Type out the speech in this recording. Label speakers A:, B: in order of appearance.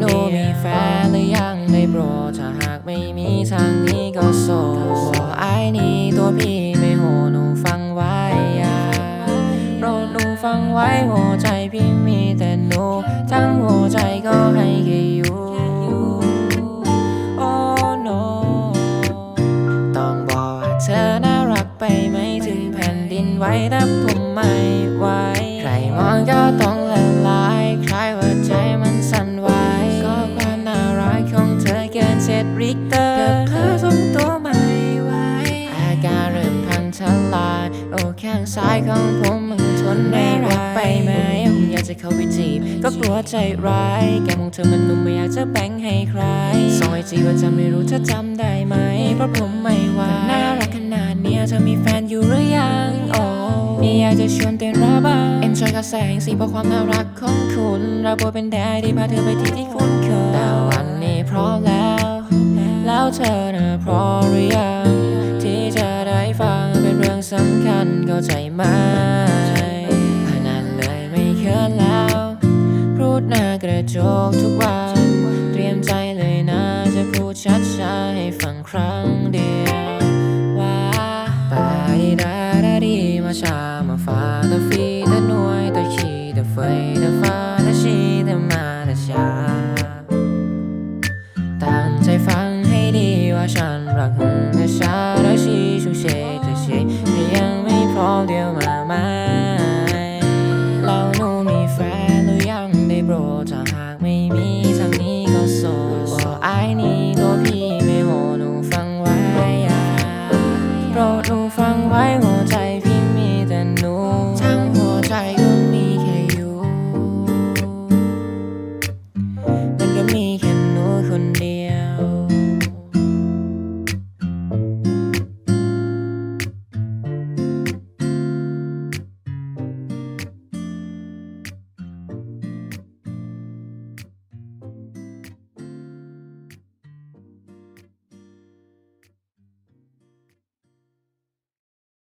A: หนูมีแฟนหรือยังได้โปรดถ้าหากไม่มีทางนี้ก็โสดไอ้นี่ตัวพี่ไม่โหหนูฟังไว้อย่าโปรดหนูฟังไว้หัวใจพี่มีแต่หนูทั้งหัวใจก็ให้แค่อยู่ Oh no ต้องบอกว่าเธอน่ารักไปไหมถึงแผ่นดินไหวแต่ผมไม่ไหวใครมองก็ต้อง ริกเตอร์กับเธอทรงตัวไม่ไหวอาการเริ่มพังทลายโอ้ข้งซ้ายของผมมันทนไม่ไหวไปไหมอยากจะเข้าไปจีบก็กลัวใจร้าย แกมองเธอมันนุ่มไม่อยากจะแบ่งให้ใครส่งไอจีว่าจะไม่รู้เธอจำได้ไหมเพราะผมไม่ว่าน่ารักขนาดเนี้ยเธอมีแฟนอยู่หรือยังโอ้ม่อยากจะชวนเต้นระบาย Enjoy กับแสงสีเพราะความน่ารักของคุณ เราบทเป็นแดดที่พาเธอไปที่ที่คุ้นเคยแต่วันนี้พร้อมแล้ว แล้วเธอน่ะพร้อมหรือยังที่จะได้ฟังเป็นเรื่องสำคัญเข้าใจไหมพนันเลยไม่เขินแล้วพูดหน้ากระจกทุกวัน เตรียมใจเลยนะจะพูดชัดช้าให้ฟังครั้งเดียวว่าไปาดีดาดาดีมาชามาฟาตะฟีตะหน่วยตะชีตะเฟยตะฟ้าตะชีตะมาตะชาตั้ง ฉันรักของแต่ชาราชีชูเชตเชแต่ยังไม่พร้อมเดียวมาไหมเราหนูมีแฟนหรือยังได้โปรดจะ